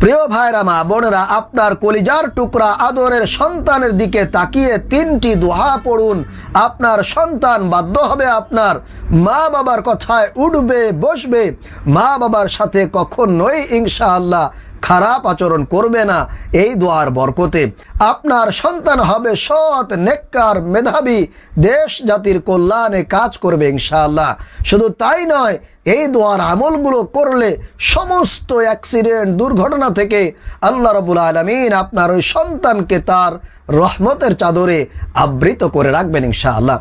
প্রিয় ভাইরা, মা বোনেরা, আপনার কলিজার টুকরা আদরের সন্তানের দিকে তাকিয়ে তিনটি দোহা পড়ুন। আপনার সন্তান বাধ্য হবে আপনার মা বাবার কথায় উঠবে, বসবে। মা বাবার সাথে কখনোই ইনশাআল্লাহ খারাপ আচরণ করবে না, এই দোয়ার বরকতে। আপনার সন্তান হবে সৎ, নেককার মেধাবী, দেশ জাতির কল্যাণে কাজ করবে ইনশাআল্লাহ। শুধু তাই নয়, এই দোয়ার আমলগুলো করলে সমস্ত অ্যাক্সিডেন্ট, দুর্ঘটনা থেকে আল্লাহ রবুল আলমিন আপনার ওই সন্তানকে তার রহমতের চাদরে আবৃত করে রাখবেন ইনশাআল্লাহ।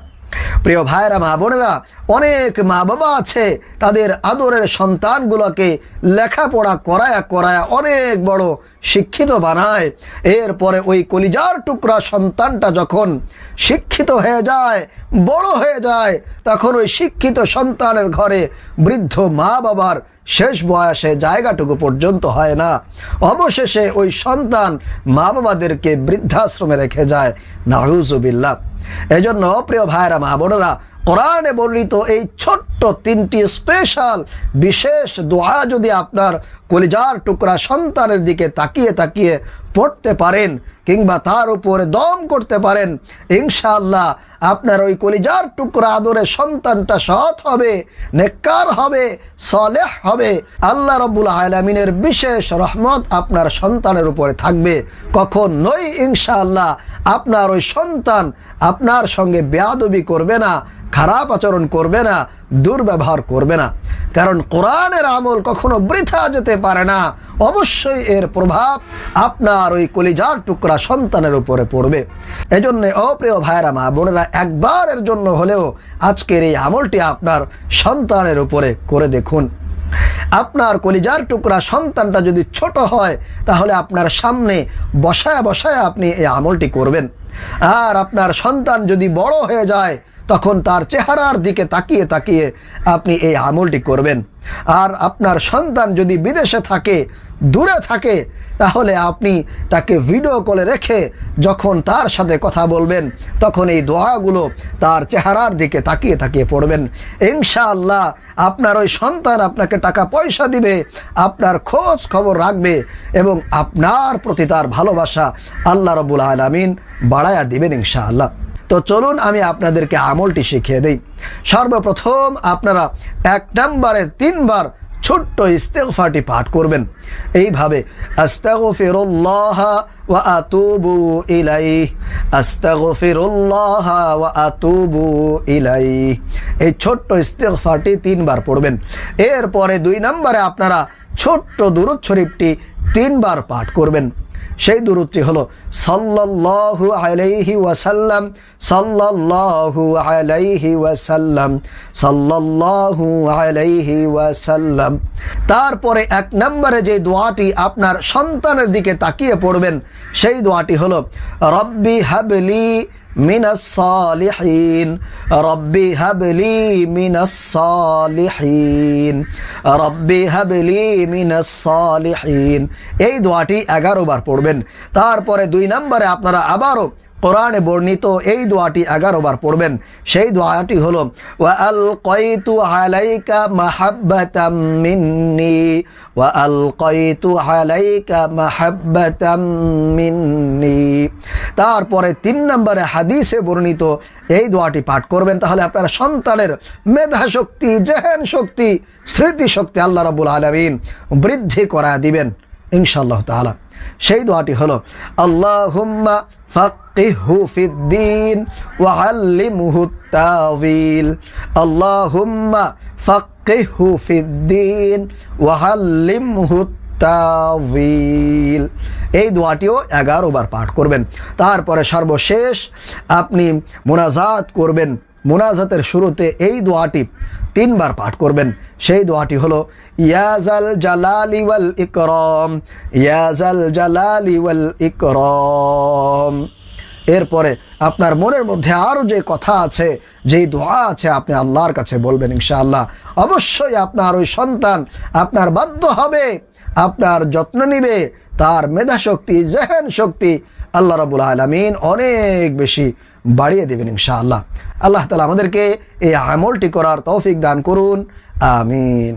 প্রিয় ভাইরা মা বোনেরা, অনেক মা বাবা আছে, তাদের আদরের সন্তানগুলোকে লেখাপড়া করায়া করায়া অনেক বড় শিক্ষিত বানায়। এরপরে ওই কলিজার টুকরা সন্তানটা যখন শিক্ষিত হয়ে যায়, বড় হয়ে যায়, তখন ওই শিক্ষিত সন্তানের ঘরে বৃদ্ধ মা বাবার শেষ বয়সে জায়গাটুকু পর্যন্ত হয় না। অবশেষে ওই সন্তান মা বাবাদেরকে বৃদ্ধাশ্রমে রেখে যায়। নাহুজুবিল্লাহ এজন্য, প্রিয় ভাইরা মা বোনেরা, কোরআনে বর্ণিত এই ছোট্ট তিনটি স্পেশাল বিশেষ দোয়া যদি আপনার কলিজার টুকরা সন্তানের দিকে তাকিয়ে তাকিয়ে পড়তে পারেন কিংবা তার উপরে দম করতে পারেন, ইনশাআল্লাহ আপনার ওই কলিজার টুকরা আদরে সন্তানটা সৎ হবে, নেককার হবে, সলেহ হবে। আল্লাহ রব্বুল আলমিনের বিশেষ রহমত আপনার সন্তানের উপরে থাকবে। কখন নই ইনশাআল্লাহ আপনার ওই সন্তান আপনার সঙ্গে বেয়াদবি করবে না, খারাপ আচরণ করবে না, দুর্ব্যবহার করবে না। কারণ কোরআনের আমল কখনো বৃথা যেতে পারে না। অবশ্যই এর প্রভাব আপনার ওই কলিজার টুকরা সন্তানের উপরে পড়বে। এজন্য অপ্রিয় ভাইরা মা বোনেরা একবারের জন্য হলেও আজকের এই আমলটি আপনার সন্তানের উপরে করে দেখুন। আপনার কলিজার টুকরা সন্তানটা যদি ছোট হয়, তাহলে আপনার সামনে বসায় বসায় আপনি এই আমলটি করবেন। আর আপনার সন্তান যদি বড় হয়ে যায়, তখন তার চেহারার দিকে তাকিয়ে তাকিয়ে আপনি এই আমলটি করবেন। আর আপনার সন্তান যদি বিদেশে থাকে দূরে থাকে, তাহলে আপনি তাকে ভিডিও কলে রেখে যখন তার সাথে কথা বলবেন, তখন এই দোয়াগুলো তার চেহারার দিকে তাকিয়ে তাকিয়ে পড়বেন। ইনশাআল্লাহ আপনার ওই সন্তান আপনাকে টাকা পয়সা দিবে, আপনার খোঁজ খবর রাখবে এবং আপনার প্রতি তার ভালোবাসা আল্লাহ রবুল আলমিন বাড়ায়া দিবেন ইনশাআল্লাহ। তো চলুন আমি আপনাদেরকে আমলটি শিখিয়ে দিই। সর্বপ্রথম আপনারা এক নম্বরে তিনবার ছোট্ট ইস্তেফাটি পাঠ করবেন। এইভাবে আতুবু আতুবু এই ছোট্ট ইস্তেগফারটি তিনবার পড়বেন। এরপরে দুই নম্বরে আপনারা ছোট্ট দুরুদ শরীফটি তিনবার পাঠ করবেন। সেই দূরত্বটি হলো সাল্লাল্লাহু আলাইহি ওয়াসাল্লাম, সাল্লাল্লাহু আলাইহি ওয়াসাল্লাম, সাল্লাল্লাহু আলাইহি ওয়াসাল্লাম। তারপরে এক নম্বরে যে দোয়াটি আপনার সন্তানের দিকে তাকিয়ে পড়বেন, সেই দোয়াটি হলো, রব্বি হাবলি মিনাস সালিহিন। রব্বি হাবলি মিনাস সালিহিন। রব্বি হাবলি মিনাস সালিহিন। এই দোয়াটি এগারো বার পড়বেন। তারপরে দুই নম্বরে আপনারা আবারও কোরআনে বর্ণিত এই দোয়াটি এগারো বার পড়বেন। সেই দোয়াটি হলো, ওয়া আল আলাইকা মাহাব্বাতাম মিন্নি। কয়তু আলাইকা মাহাব্বাতাম মিন্নি। তারপরে তিন নম্বরে হাদিসে বর্ণিত এই দোয়াটি পাঠ করবেন, তাহলে আপনার সন্তানের মেধা শক্তি জেহেন শক্তি স্মৃতি শক্তি আল্লাহ রাবুল আলমিন বৃদ্ধি করা দিবেন, ইনশাআল্লাহ তাআলা। সেই দোয়াটি হলো, আল্লাহুম্মা ফাক্কিহু ফিদ্দিন ওয়া আল্লিমহু তাওয়িল। আল্লাহুম্মা ফাক্কিহু ফিদ্দিন ওয়া আল্লিমহু তাওয়িল। এই দোয়াটিও এগারো বার পাঠ করবেন। তারপরে সর্বশেষ আপনি মোনাজাত করবেন। মোনাজাতের শুরুতে এই দোয়াটি তিনবার পাঠ করবেন। সেই দোয়াটি হলো ইয়াজাল জালালি ওয়াল ইকরম ইয়াজাল জালালি ওয়াল ইকরম। এরপরে আপনার মনের মধ্যে আরও যে কথা আছে, যেই দোয়া আছে আপনি আল্লাহর কাছে বলবেন ইনশাআল্লাহ। অবশ্যই আপনার ওই সন্তান আপনার বাধ্য হবে, আপনার যত্ন নিবে, তার মেধা শক্তি, জেহেন শক্তি আল্লাহ রাবুল আলমিন অনেক বেশি বাড়িয়ে দেবেন ইনশাআল্লাহ। আল্লাহ তালা আমাদেরকে এই আমলটি করার তৌফিক দান করুন, আমিন।